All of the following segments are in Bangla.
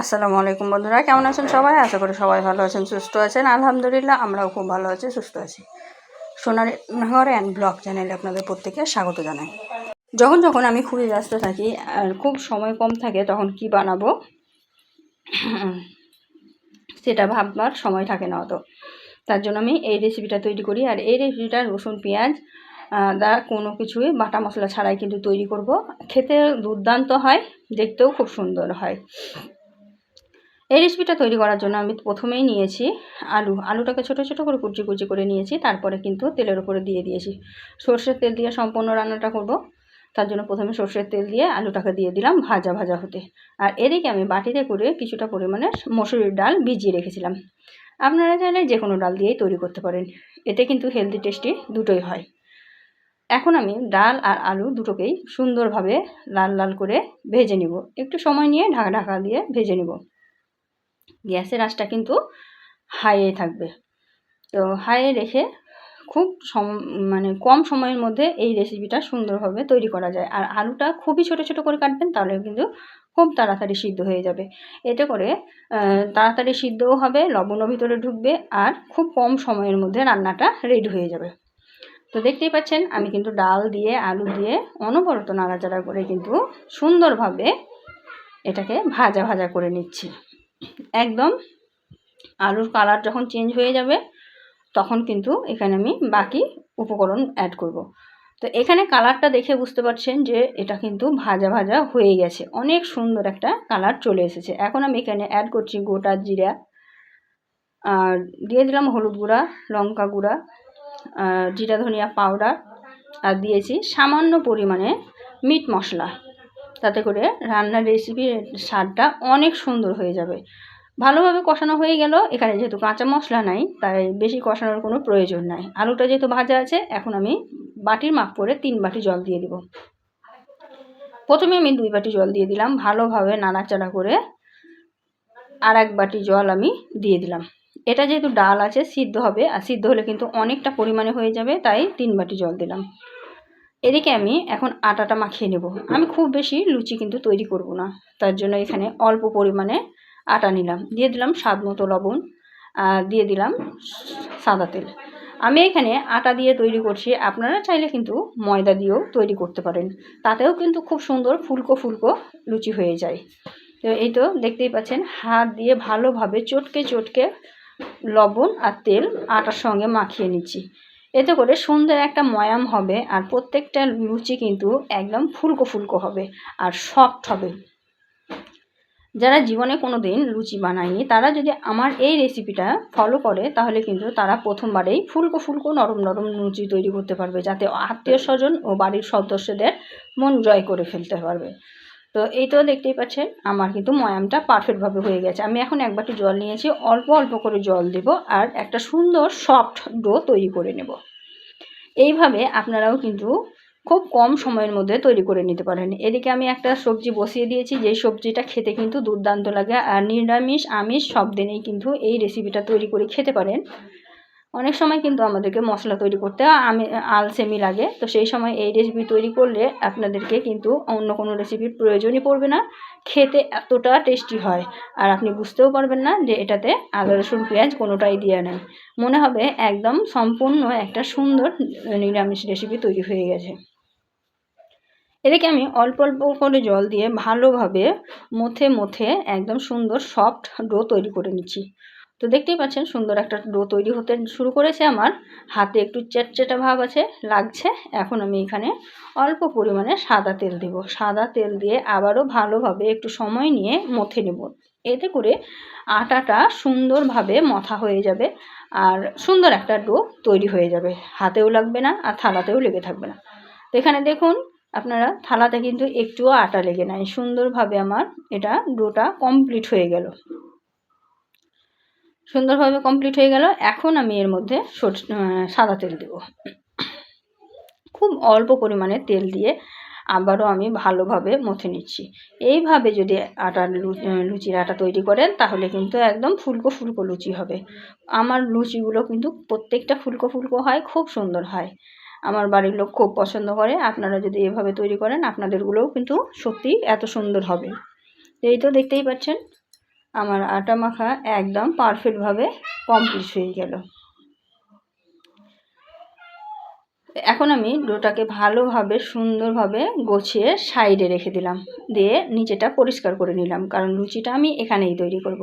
আসসালামু আলাইকুম বন্ধুরা, কেমন আছেন সবাই? আশা করি সবাই ভালো আছেন, সুস্থ আছেন। আলহামদুলিল্লাহ, আমরাও খুব ভালো আছি, সুস্থ আছি। সোনার ঘর অ্যান্ড ব্লগ চ্যানেলে আপনাদের প্রত্যেকে স্বাগত জানাই। যখন যখন আমি খুবই ব্যস্ত থাকি, আর খুব সময় কম থাকে, তখন কি বানাবো? সেটা ভাববার সময় থাকে না অত। তার জন্য আমি এই রেসিপিটা তৈরি করি, আর এই রেসিপিটা রসুন, পেঁয়াজ দ্বারা কোনো কিছুই, বাটা মশলা ছাড়াই কিন্তু তৈরি করব। খেতে দুর্দান্ত হয়, দেখতেও খুব সুন্দর হয়। এই রেসিপিটা তৈরি করার জন্য আমি প্রথমেই নিয়েছি আলু। আলুটাকে ছোটো ছোটো করে কুচি কুচি করে নিয়েছি, তারপরে কিন্তু তেলের উপরে দিয়ে দিয়েছি। সর্ষের তেল দিয়ে সম্পূর্ণ রান্নাটা করব। তার জন্য প্রথমে সর্ষের তেল দিয়ে আলুটাকে দিয়ে দিলাম ভাজা ভাজা হতে। আর এদিকে আমি বাটিতে করে কিছুটা পরিমাণে মসুরির ডাল ভিজিয়ে রেখেছিলাম। আপনারা চাইলে যে কোনো ডাল দিয়েই তৈরি করতে পারেন। এতে কিন্তু হেলদি টেস্টি দুটোই হয়। এখন আমি ডাল আর আলু দুটোকেই সুন্দরভাবে লাল লাল করে ভেজে নিব। একটু সময় নিয়ে ঢাকা ঢাকা দিয়ে ভেজে নিব। গ্যাসের আঁচটা কিন্তু হাইয়ে থাকবে। তো হাইয়ে রেখে খুব সম মানে কম সময়ের মধ্যে এই রেসিপিটা সুন্দরভাবে তৈরি করা যায়। আর আলুটা খুবই ছোট ছোট করে কাটবেন তাহলে কিন্তু খুব তাড়াতাড়ি সিদ্ধ হয়ে যাবে। এতে করে তাড়াতাড়ি সিদ্ধও হবে, লবণও ভিতরে ঢুকবে আর খুব কম সময়ের মধ্যে রান্নাটা রেডি হয়ে যাবে। তো দেখতেই পাচ্ছেন, আমি কিন্তু ডাল দিয়ে, আলু দিয়ে অনবরত নাড়াচাড়া করে কিন্তু সুন্দরভাবে এটাকে ভাজা ভাজা করে নিচ্ছি। একদম। আলুর কালার যখন চেঞ্জ হয়ে যাবে, তখন কিন্তু এখানে আমি বাকি উপকরণ অ্যাড করব। তো এখানে কালারটা দেখে বুঝতে পারছেন যে এটা কিন্তু ভাজা ভাজা হয়ে গেছে। অনেক সুন্দর একটা কালার চলে এসেছে। এখন আমি এখানে অ্যাড করছি গোটা জিরা, আর দিয়ে দিলাম হলুদ গুঁড়া, লঙ্কা গুঁড়া জিরা ধনিয়া পাউডার আর দিয়েছি সামান্য পরিমাণে মিট মশলা। তাতে করে রান্নার রেসিপির স্বাদটা অনেক সুন্দর হয়ে যাবে। ভালোভাবে কষানো হয়ে গেল। এখানে যেহেতু কাঁচা মশলা নাই, তাই বেশি কষানোর কোনো প্রয়োজন নাই। আলুটা যেহেতু ভাজা আছে, এখন আমি বাটির মাপ করে তিন বাটি জল দিয়ে দিব। প্রথমে আমি দুই বাটি জল দিয়ে দিলাম। ভালোভাবে নাড়াচাড়া করে আর এক বাটি জল আমি দিয়ে দিলাম। এটা যেহেতু ডাল আছে, সিদ্ধ হবে। আর সিদ্ধ হলে কিন্তু অনেকটা পরিমাণে হয়ে যাবে, তাই তিন বাটি জল দিলাম। এদিকে আমি এখন আটাটা মাখিয়ে নেব। আমি খুব বেশি লুচি কিন্তু তৈরি করব না। তার জন্য এখানে অল্প পরিমাণে আটা নিলাম। দিয়ে দিলাম স্বাদ মতো লবণ দিয়ে দিলাম সাদা তেল। আমি এখানে আটা দিয়ে তৈরি করছি। আপনারা চাইলে কিন্তু ময়দা দিয়েও তৈরি করতে পারেন। তাতেও কিন্তু খুব সুন্দর ফুলকো ফুলকো লুচি হয়ে যায়। তো এই তো দেখতেই পাচ্ছেন, হাত দিয়ে ভালোভাবে চটকে চটকে লবণ আর তেল আটার সঙ্গে মাখিয়ে নিচ্ছি। এতে করে সুন্দর একটা ময়াম হবে আর প্রত্যেকটা লুচি কিন্তু একদম ফুলকো ফুলকো হবে আর সফট হবে। যারা জীবনে কোনো দিন লুচি বানায়নি, তারা যদি আমার এই রেসিপিটা ফলো করে, তাহলে কিন্তু তারা প্রথমবারেই ফুলকো ফুলকো নরম নরম লুচি তৈরি করতে পারবে, যাতে আত্মীয় স্বজন ও বাড়ির সদস্যদের মন জয় করে ফেলতে পারবে। তো এই তো দেখতেই পাচ্ছেন, আমার কিন্তু ময়ামটা পারফেক্টভাবে হয়ে গেছে। আমি এখন এক বাটি জল নিয়েছি, অল্প অল্প করে জল দেব আর একটা সুন্দর সফট ডো তৈরি করে নেব। এইভাবে আপনারাও কিন্তু খুব কম সময়ের মধ্যে তৈরি করে নিতে পারেন। এদিকে আমি একটা সবজি বসিয়ে দিয়েছি যেই সবজিটা খেতে কিন্তু দুর্দান্ত লাগে। আর নিরামিষ, আমিষ সব দিনেই কিন্তু এই রেসিপিটা তৈরি করে খেতে পারেন। অনেক সময় কিন্তু আমাদেরকে মশলা তৈরি করতে আমি, আলসেমি লাগে। তো সেই সময় এই রেসিপি তৈরি করলে আপনাদেরকে কিন্তু অন্য কোনো রেসিপির প্রয়োজনই পড়বে না। খেতে এতটা টেস্টি হয় আর আপনি বুঝতেও পারবেন না যে এটাতে আদা, রসুন, পেঁয়াজ কোনোটাই দিয়ে নেয় মনে হবে একদম সম্পূর্ণ একটা সুন্দর নিরামিষ রেসিপি তৈরি হয়ে গেছে। এদিকে আমি অল্প অল্প করে জল দিয়ে ভালোভাবে মথে মথে একদম সুন্দর সফট ডো তৈরি করে নিচ্ছি। তো দেখতেই পাচ্ছেন সুন্দর একটা ডো তৈরি হতে শুরু করেছে আমার। হাতে একটু চেটচেটা ভাব আছে, লাগছে। এখন আমি এখানে অল্প পরিমাণে সাদা তেল দেব। সাদা তেল দিয়ে আবারও ভালোভাবে একটু সময় নিয়ে মথে নেব। এতে করে আটাটা সুন্দরভাবে মথা হয়ে যাবে আর সুন্দর একটা ডো তৈরি হয়ে যাবে। হাতেও লাগবে না আর থালাতেও লেগে থাকবে না। তো এখানে দেখুন, আপনারা থালাতে কিন্তু একটুও আটা লেগে নাই। সুন্দরভাবে আমার এটা ডোটা কমপ্লিট হয়ে গেল। সুন্দরভাবে কমপ্লিট হয়ে গেল। এখন আমি এর মধ্যে সাদা তেল দেব। খুব অল্প পরিমাণে তেল দিয়ে আবারও আমি ভালোভাবে মথে নিচ্ছি। এইভাবে যদি আটা লুচির আটা তৈরি করেন, তাহলে কিন্তু একদম ফুলকো ফুলকো লুচি হবে। আমার লুচিগুলো কিন্তু প্রত্যেকটা ফুলকো ফুলকো হয়, খুব সুন্দর হয়। আমার বাড়ির লোক খুব পছন্দ করে। আপনারা যদি এভাবে তৈরি করেন, আপনাদেরগুলোও কিন্তু সত্যি এত সুন্দর হবে। এই তো দেখতেই পাচ্ছেন আমার আটা মাখা একদম পারফেক্টভাবে কমপ্লিট হয়ে গেল। এখন আমি ডোটাকে ভালোভাবে, সুন্দরভাবে গোছিয়ে সাইডে রেখে দিলাম। দিয়ে নিচেটা পরিষ্কার করে নিলাম, কারণ লুচিটা আমি এখানেই তৈরি করব।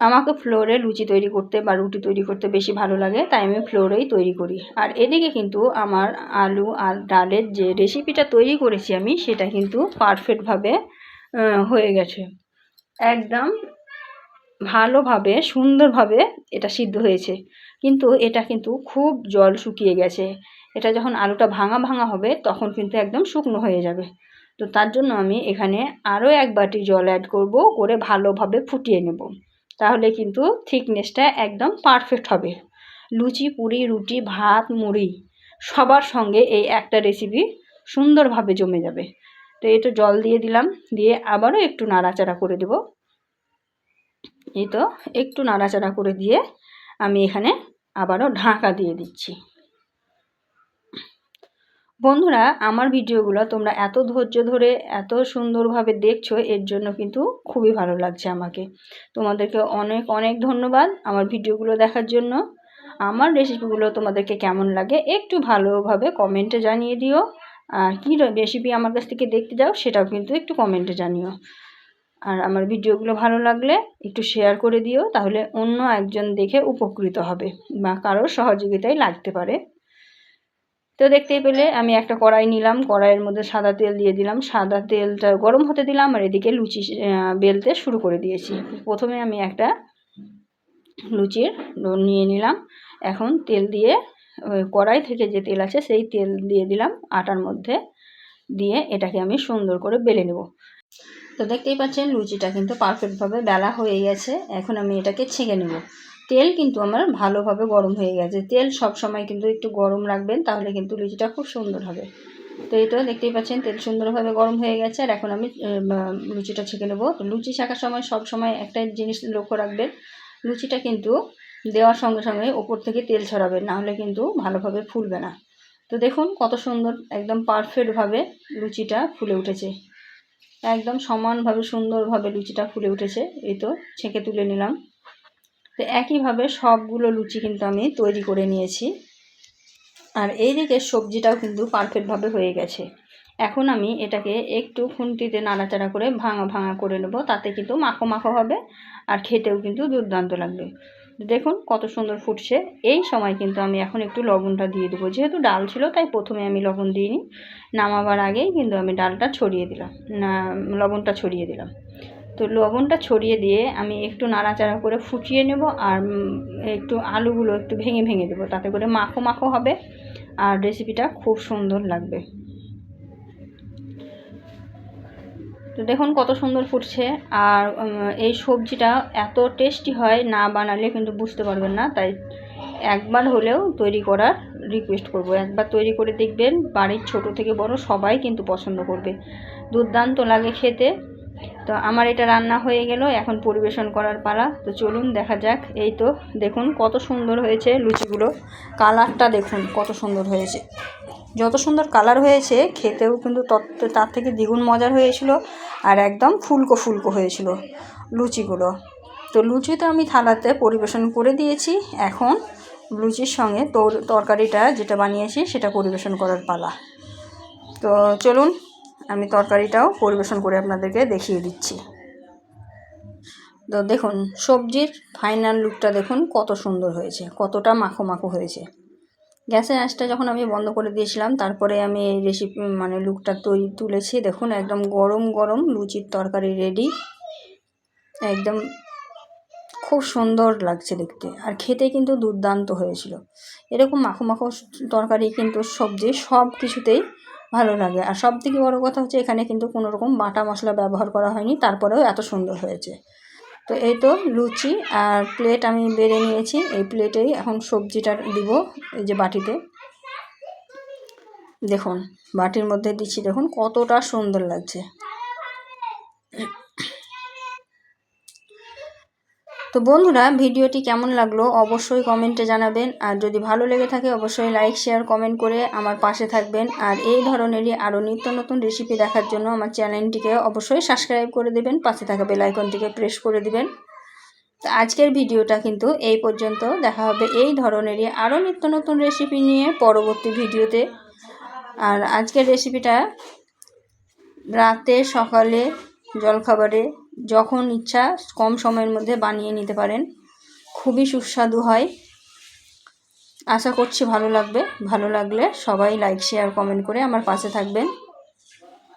আমাকে ফ্লোরে লুচি তৈরি করতে বা রুটি তৈরি করতে বেশি ভালো লাগে, তাই আমি ফ্লোরেই তৈরি করি। আর এদিকে কিন্তু আমার আলু আর ডালের যে রেসিপিটা তৈরি করেছি আমি, সেটা কিন্তু পারফেক্টভাবে হয়ে গেছে। একদম ভালোভাবে, সুন্দরভাবে এটা সিদ্ধ হয়েছে। কিন্তু এটা কিন্তু খুব জল শুকিয়ে গেছে। এটা যখন আলুটা ভাঙা ভাঙা হবে, তখন কিন্তু একদম শুকনো হয়ে যাবে। তো তার জন্য আমি এখানে আরও এক বাটি জল অ্যাড করব, করে ভালোভাবে ফুটিয়ে নেব। তাহলে কিন্তু থিকনেসটা একদম পারফেক্ট হবে। লুচি, পুরি, রুটি, ভাত, মুড়ি, সবার সঙ্গে এই একটা রেসিপি সুন্দরভাবে জমে যাবে। তো এটা জল দিয়ে দিলাম, দিয়ে আবারও একটু নাড়াচাড়া করে দেব। এই তো একটু নাড়াচাড়া করে দিয়ে আমি এখানে আবারও ঢাকা দিয়ে দিচ্ছি। বন্ধুরা, আমার ভিডিওগুলো তোমরা এত ধৈর্য ধরে, এত সুন্দরভাবে দেখছ, এর জন্য কিন্তু খুবই ভালো লাগছে আমাকে। তোমাদেরকে অনেক অনেক ধন্যবাদ আমার ভিডিওগুলো দেখার জন্য। আমার রেসিপিগুলো তোমাদেরকে কেমন লাগে একটু ভালোভাবে কমেন্টে জানিয়ে দিও। আর কী রেসিপি আমার কাছ থেকে দেখতে যাও, সেটাও কিন্তু একটু কমেন্টে জানিও। আর আমার ভিডিওগুলো ভালো লাগলে একটু শেয়ার করে দিও, তাহলে অন্য একজন দেখে উপকৃত হবে বা কারোর সহযোগিতায় লাগতে পারে। তো দেখতেই পেলে, আমি একটা কড়াই নিলাম, কড়াইয়ের মধ্যে সাদা তেল দিয়ে দিলাম। সাদা তেলটা গরম হতে দিলাম আর এদিকে লুচি বেলতে শুরু করে দিয়েছি। প্রথমে আমি একটা লুচির নিয়ে নিলাম। এখন তেল দিয়ে কড়াই থেকে যে তেল আছে সেই তেল দিয়ে দিলাম আটার মধ্যে। দিয়ে এটাকে আমি সুন্দর করে বেলে নেব। তো দেখতেই পাচ্ছেন লুচিটা কিন্তু পারফেক্টভাবে বেলা হয়ে গেছে। এখন আমি এটাকে ছেঁকে নেব। তেল কিন্তু আমার ভালোভাবে গরম হয়ে গেছে। তেল সব সময় কিন্তু একটু গরম রাখবেন তাহলে কিন্তু লুচিটা খুব সুন্দর হবে। তো এই তো দেখতেই পাচ্ছেন তেল সুন্দরভাবে গরম হয়ে গেছে আর এখন আমি লুচিটা ছেঁকে নেব। লুচি ছেঁকার সময় সব সময় একটা জিনিস লক্ষ্য রাখবেন, লুচিটা কিন্তু দেওয়ার সঙ্গে সঙ্গে ওপর থেকে তেল ছড়াবেন নাহলে কিন্তু ভালোভাবে ফুলবে না। তো দেখুন কত সুন্দর, একদম পারফেক্টভাবে লুচিটা ফুলে উঠেছে। একদম সমানভাবে সুন্দরভাবে লুচিটা ফুলে উঠেছে, এই তো ছেঁকে তুলে নিলাম। তো একইভাবে সবগুলো লুচি কিন্তু আমি তৈরি করে নিয়েছি। আর এই দিকে সবজিটাও কিন্তু পারফেক্টভাবে হয়ে গেছে। এখন আমি এটাকে একটু খুন্তিতে নাড়াচাড়া করে ভাঙা ভাঙা করে নেব, তাতে কিন্তু মাখো মাখো হবে আর খেতেও কিন্তু দুর্দান্ত লাগবে। দেখুন কত সুন্দর ফুটছে। এই সময় কিন্তু আমি এখন একটু লবণটা দিয়ে দেবো। যেহেতু ডাল ছিল, তাই প্রথমে আমি লবণ দিইনি নামাবার আগেই কিন্তু আমি ডালটা ছড়িয়ে দিলাম। না, লবণটা ছড়িয়ে দিলাম। তো লবণটা ছড়িয়ে দিয়ে আমি একটু নাড়াচাড়া করে ফুটিয়ে নেব আর একটু আলুগুলো একটু ভেঙে ভেঙে দেবো। তাতে করে মাখো মাখো হবে আর রেসিপিটা খুব সুন্দর লাগবে। তো দেখুন কত সুন্দর ফুটছে আর এই সবজিটা এত টেস্টি হয় না বানালে কিন্তু বুঝতে পারবেন না, তাই একবার হলেও তৈরি করার রিকোয়েস্ট করব। একবার তৈরি করে দেখবেন, বাড়ির ছোট থেকে বড় সবাই কিন্তু পছন্দ করবে। দুর্দান্ত লাগে খেতে। তো আমার এটা রান্না হয়ে গেল, এখন পরিবেশন করার পালা। তো চলুন দেখা যাক, এই তো দেখুন কত সুন্দর হয়েছে লুচিগুলো। কালারটা দেখুন কত সুন্দর হয়েছে। যত সুন্দর কালার হয়েছে, খেতেও কিন্তু তত, তার থেকে দ্বিগুণ মজার হয়েছিল আর একদম ফুলকো ফুলকো হয়েছিল লুচিগুলো। তো লুচি তো আমি থালাতে পরিবেশন করে দিয়েছি। এখন লুচির সঙ্গে তরকারিটা যেটা বানিয়েছি সেটা পরিবেশন করার পালা। তো চলুন, আমি তরকারিটাও পরিবেশন করে আপনাদেরকে দেখিয়ে দিচ্ছি। তো দেখুন, সবজির ফাইনাল লুকটা দেখুন, কত সুন্দর হয়েছে, কতটা মাখো মাখো হয়েছে। গ্যাসের আঁচটা যখন আমি বন্ধ করে দিয়েছিলাম, তারপরে আমি এই রেসিপি মানে লুকটা তৈরি তুলেছি। দেখুন, একদম গরম গরম লুচির তরকারি রেডি একদম খুব সুন্দর লাগছে দেখতে। আর খেতে কিন্তু দুর্দান্ত হয়েছিল। এরকম মাখো মাখো তরকারি কিন্তু সবজি, সব কিছুতেই ভালো লাগে। আর সব থেকে বড়ো কথা হচ্ছে, এখানে কিন্তু কোনো রকম বাটা মশলা ব্যবহার করা হয়নি, তারপরেও এত সুন্দর হয়েছে। তো এই তো লুচি আর প্লেট আমি বেড়ে নিয়েছি। এই প্লেটেই এখন সবজিটা দিব এই যে বাটিতে। দেখুন, বাটির মধ্যে দিচ্ছি, দেখুন কতটা সুন্দর লাগছে। তো বন্ধুরা, ভিডিওটি কেমন লাগল অবশ্যই কমেন্টে জানাবেন। আর যদি ভালো লেগে থাকে, অবশ্যই লাইক, শেয়ার, কমেন্ট করে আমার পাশে থাকবেন। আর এই ধরনেরই আরও নিত্য নতুন রেসিপি দেখার জন্য আমার চ্যানেলটিকে অবশ্যই সাবস্ক্রাইব করে দেবেন, পাশে থাকা বেলাইকনটিকে প্রেস করে দেবেন। তো আজকের ভিডিওটা কিন্তু এই পর্যন্ত। দেখা হবে এই ধরনেরই আরও নিত্য নতুন রেসিপি নিয়ে পরবর্তী ভিডিওতে। আর আজকের রেসিপিটা রাতে সকালে জলখাবারে যখন ইচ্ছা কম সময়ের মধ্যে বানিয়ে নিতে পারেন। খুবই সুস্বাদু হয়। আশা করছি ভালো লাগবে। ভালো লাগলে সবাই লাইক শেয়ার কমেন্ট করে আমার পাশে থাকবেন।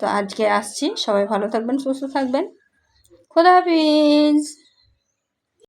তো আজকে আসছি। সবাই ভালো থাকবেন, সুস্থ থাকবেন। খোদা হাফিজ!